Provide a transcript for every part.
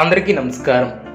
అందరికీ నమస్కారం.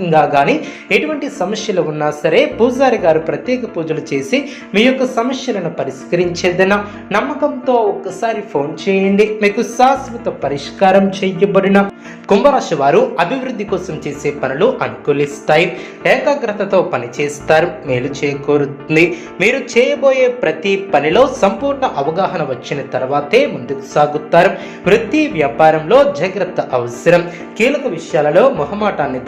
మానసికంగా కానీ ఎటువంటి సమస్యలు ఉన్నా సరే పూజారి గారు ప్రత్యేక పూజలు చేసి మీ యొక్క సమస్యలను పరిష్కరించేదన నమ్మకంతో ఒక్కసారి ఫోన్ చేయండి. మీకు శాశ్వత పరిష్కారం చేయబడిన కుంభరాశి వారు అభివృద్ధి కోసం చేసే పనులు అనుకూలిస్తాయి. ఏకాగ్రతతో పనిచేస్తారు మేలు చేకూరుతుంది. మీరు చేయబోయే ప్రతి పనిలో సంపూర్ణ అవగాహన వచ్చిన తర్వాతే ముందుకు సాగుతారు. వృత్తి వ్యాపారంలో జాగ్రత్త అవసరం. కీలక విషయాలలో మొహమాటాన్ని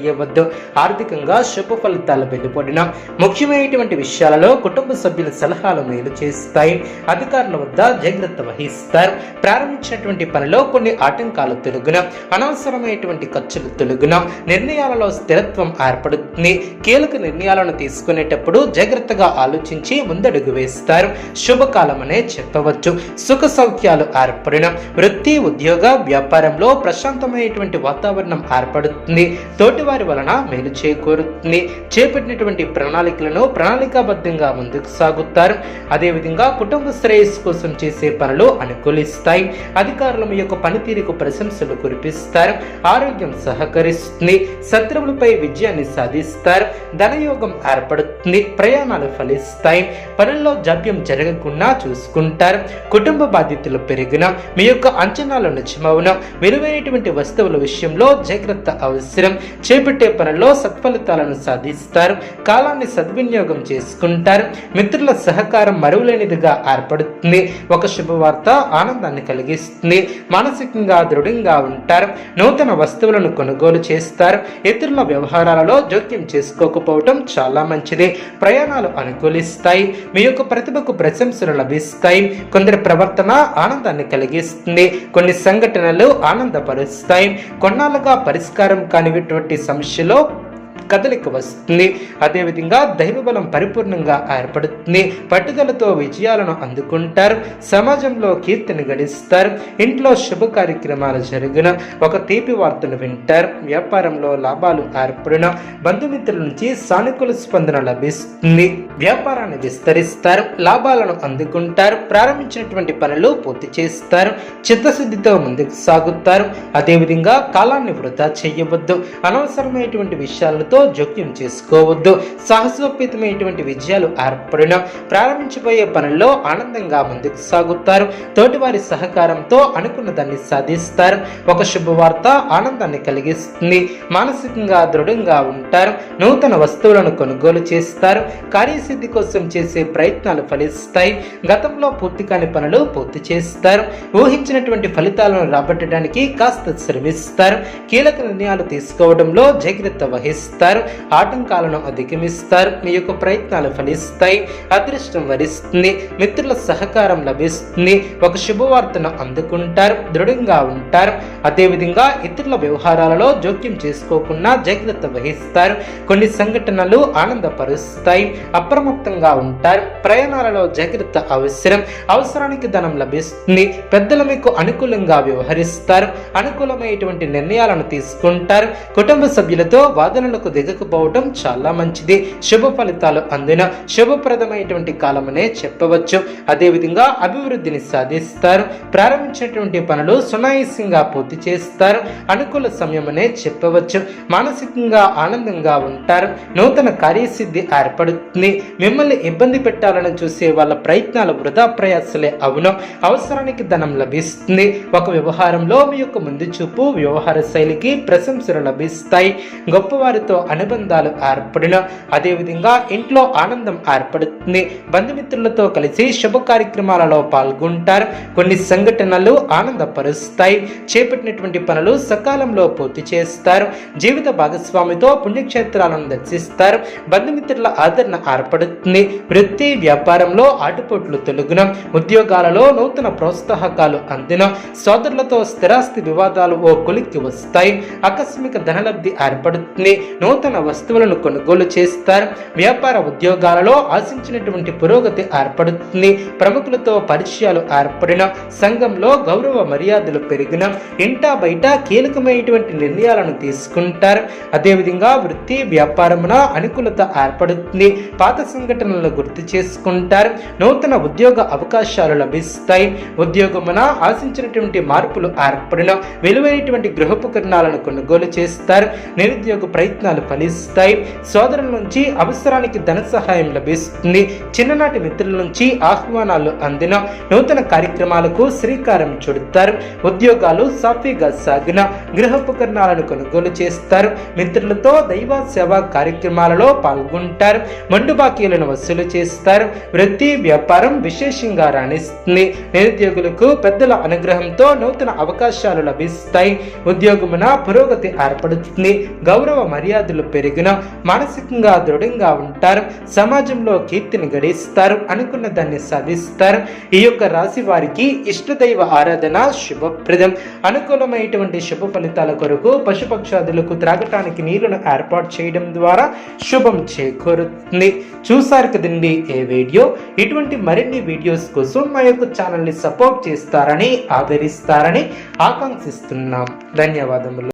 తెరచేయనియవద్దు ఆర్థికంగా శుభ ఫలితాలు వెలువడిన ముఖ్యమైనటువంటి విషయాలలో కుటుంబ సభ్యుల సలహాలు మేలు చేస్తాయి. అధికారుల వద్ద జాగ్రత్త వహిస్తారు. ప్రారంభించినటువంటి పనిలో కొన్ని ఆటంకాలు తొలగిన అనవసరమైనటువంటి ఖర్చులు తొలగిన నిర్ణయాలలో స్థిరత్వం ఏర్పడుతుంది. కీలక నిర్ణయాలను తీసుకునేటప్పుడు జాగ్రత్తగా ఆలోచించి ముందడుగు వేస్తారు. శుభకాలమనే చెప్పవచ్చు. సుఖ సౌఖ్యాలు ఏర్పడిన వృత్తి ఉద్యోగ వ్యాపారంలో ప్రశాంతమైనటువంటి వాతావరణం ఏర్పడుతుంది. వారి వలన మేలు చేకూరుతుంది చేపట్టినటువంటి ప్రణాళికలను ప్రణాళికాబద్ధంగా ముందుకు సాగుతారు. అదేవిధంగా కుటుంబ శ్రేయస్సు కోసం చేసే పనులు అనుకూలిస్తాయి. అధికారుల మీ యొక్క పనితీరుకు ప్రశంసలు కురిపిస్తారు. ఆరోగ్యం సహకరిస్తుంది. శత్రువులపై విజయాన్ని సాధిస్తారు. ధనయోగం ఏర్పడుతుంది. ప్రయాణాలు ఫలిస్తాయి. పనుల్లో జాప్యం జరగకుండా చూసుకుంటారు. కుటుంబ బాధ్యతలు పెరిగిన మీ యొక్క అంచనాలు నిజమవున. విలువైనటువంటి వస్తువుల విషయంలో జాగ్రత్త అవసరం. చేపట్టే పనుల్లో సత్ఫలితాలను సాధిస్తారు కాలాన్ని సద్వినియోగం చేసుకుంటారు. మిత్రుల సహకారం మరువులేనిదిగా ఏర్పడుతుంది. ఒక శుభవార్త ఆనందాన్ని కలిగిస్తుంది. మానసికంగా దృఢంగా ఉంటారు. నూతన వస్తువులను కొనుగోలు చేస్తారు. ఇతరుల వ్యవహారాలలో జోక్యం చేసుకోకపోవటం చాలా మంచిది. ప్రయాణాలు అనుకూలిస్తాయి. మీ యొక్క ప్రతిభకు ప్రశంసలు లభిస్తాయి. కొందరి ప్రవర్తన ఆనందాన్ని కలిగిస్తుంది. కొన్ని సంఘటనలు ఆనందపరుస్తాయి. కొన్నాళ్ళుగా పరిష్కారం కానిటువంటి సమస్యలో కదలిక వస్తుంది అదేవిధంగా దైవబలం పరిపూర్ణంగా ఏర్పడుతుంది. పట్టుదలతో విజయాలను అందుకుంటారు. సమాజంలో కీర్తిని గడిస్తారు. ఇంట్లో శుభ కార్యక్రమాలు జరిగిన ఒక తీపి వార్తలు వింటారు. వ్యాపారంలో లాభాలు ఏర్పడిన బంధుమిత్రుల నుంచి సానుకూల స్పందన లభిస్తుంది. వ్యాపారాన్ని విస్తరిస్తారు. లాభాలను అందుకుంటారు. ప్రారంభించినటువంటి పనులు పూర్తి చేస్తారు. చిత్తశుద్ధితో ముందుకు సాగుతారు. అదేవిధంగా కాలాన్ని వృధా చేయవద్దు. అనవసరమైనటువంటి విషయాలతో జోక్యం చేసుకోవద్దు. సాహసోపేతమైనటువంటి విజయాలు ఏర్పడిన ప్రారంభించబోయే పనుల్లో ఆనందంగా ముందుకు సాగుతారు. తోటివారి సహకారంతో అనుకున్న దాన్ని సాధిస్తారు. ఒక శుభవార్త ఆనందాన్ని కలిగిస్తుంది. మానసికంగా దృఢంగా ఉంటారు. నూతన వస్తువులను కొనుగోలు చేస్తారు. కార్యసిద్ధి కోసం చేసే ప్రయత్నాలు ఫలిస్తాయి. గతంలో పూర్తి కాని పనులు పూర్తి చేస్తారు. ఊహించినటువంటి ఫలితాలను రాబట్టడానికి కాస్త శ్రమిస్తారు. కీలక నిర్ణయాలు తీసుకోవడంలో జాగ్రత్త వహిస్తారు. ఆటంకాలను అధిగమిస్తారు. మీ యొక్క ప్రయత్నాలు ఫలిస్తాయి. అదృష్టం వరిస్తుంది. మిత్రుల సహకారం లభిస్తుంది. ఒక శుభవార్తను అందుకుంటారు. దృఢంగా ఉంటారు. అదేవిధంగా ఇతరుల వ్యవహారాలలో జోక్యం చేసుకోకుండా జాగ్రత్త వహిస్తారు. కొన్ని సంఘటనలు ఆనందపరుస్తాయి. అప్రమత్తంగా ఉంటారు. ప్రయాణాలలో జాగ్రత్త అవసరం. అవసరానికి ధనం లభిస్తుంది. పెద్దలు మీకు అనుకూలంగా వ్యవహరిస్తారు. అనుకూలమైనటువంటి నిర్ణయాలను తీసుకుంటారు. కుటుంబ సభ్యులతో వాదనలకు దిగకపోవటం చాలా మంచిది. శుభ ఫలితాలు అందిన శుభప్రదమైనటువంటి కాలమనే చెప్పవచ్చు. అదేవిధంగా అభివృద్ధిని సాధిస్తారు. ప్రారంభించినటువంటి పనులు సునాయాసంగా పూర్తి చేస్తారు. అనుకూల సమయమనే చెప్పవచ్చు. మానసికంగా ఆనందంగా ఉంటారు. నూతన కార్యసిద్ధి ఏర్పడుతుంది. మిమ్మల్ని ఇబ్బంది పెట్టాలని చూసే వాళ్ళ ప్రయత్నాలు వృధా ప్రయాసలే అవును. అవసరానికి ధనం లభిస్తుంది. ఒక వ్యవహారంలో మీ యొక్క ముందు చూపు వ్యవహార శైలికి ప్రశంసలు లభిస్తాయి. గొప్పవారితో అనుబంధాలు ఏర్పడిన అదేవిధంగా ఇంట్లో ఆనందం ఏర్పడుతుంది. బంధుమిత్రులతో కలిసి శుభ కార్యక్రమాలలో పాల్గొంటారు. కొన్ని సంఘటనలు ఆనందపరుస్తాయి. చేపట్టినటువంటి పనులు సకాలంలో పూర్తి చేస్తారు. జీవిత భాగస్వామితో పుణ్యక్షేత్రాలను దర్శిస్తారు. బంధుమిత్రుల ఆదరణ ఏర్పడుతుంది. వృత్తి వ్యాపారంలో ఆటుపోట్లు తొలగున ఉద్యోగాలలో నూతన ప్రోత్సాహకాలు అందిన సోదరులతో స్థిరాస్తి వివాదాలు ఓ కొలిక్కి వస్తాయి. ఆకస్మిక ధనలబ్ధి ఏర్పడుతుంది. నూతన వస్తువులను కొనుగోలు చేస్తారు. వ్యాపార ఉద్యోగాలలో ఆశించినటువంటి పురోగతి ఏర్పడుతుంది. ప్రముఖులతో పరిచయాలు ఏర్పడిన సంఘంలో గౌరవ మర్యాదలు పెరిగిన ఇంటా బయట కీలకమైనటువంటి నిర్ణయాలను తీసుకుంటారు. అదేవిధంగా వృత్తి వ్యాపారమున అనుకూలత ఏర్పడుతుంది. పాత సంఘటనలను గుర్తు చేసుకుంటారు. నూతన ఉద్యోగ అవకాశాలు లభిస్తాయి. ఉద్యోగమున ఆశించినటువంటి మార్పులు ఏర్పడిన విలువైనటువంటి గృహోపకరణాలను కొనుగోలు చేస్తారు. నిరుద్యోగ ప్రయత్నాలు ఫలిస్తాయి సోదరుల నుంచి అవసరానికి ధన సహాయం లభిస్తుంది. చిన్ననాటి మిత్రుల నుంచి ఆహ్వానాలు అందిన నూతన కార్యక్రమాలకు శ్రీకారం చుడతారు. ఉద్యోగాలు సాఫీగా సాగిన గృహోపకరణాలను కొనుగోలు చేస్తారు. మిత్రులతో దైవ సేవా కార్యక్రమాలలో పాల్గొంటారు. మండు బాకీలను వసూలు చేస్తారు. వృత్తి వ్యాపారం విశేషంగా రాణిస్తుంది. నిరుద్యోగులకు పెద్దల అనుగ్రహంతో నూతన అవకాశాలు లభిస్తాయి. ఉద్యోగమున పురోగతి ఏర్పడుతుంది. గౌరవ మర్యాద మర్యాదలు పెరిగినా మానసికంగా దృఢంగా ఉంటారు సమాజంలో కీర్తిని గడిస్తారు అనుకున్న దాన్ని సాధిస్తారు. ఈ యొక్క రాశి వారికి ఇష్టదైవ ఆరాధన శుభప్రదం. అనుకూలమైనటువంటి శుభ ఫలితాల కొరకు పశుపక్షాదులకు త్రాగటానికి నీళ్ళను ఏర్పాటు చేయడం ద్వారా శుభం చేకూరుతుంది. చూసారు కదండి ఏ వీడియో? ఇటువంటి మరిన్ని వీడియోస్ కోసం మా యొక్క ఛానల్ని సపోర్ట్ చేస్తారని ఆదరిస్తారని ఆకాంక్షిస్తున్నాం. ధన్యవాదములు.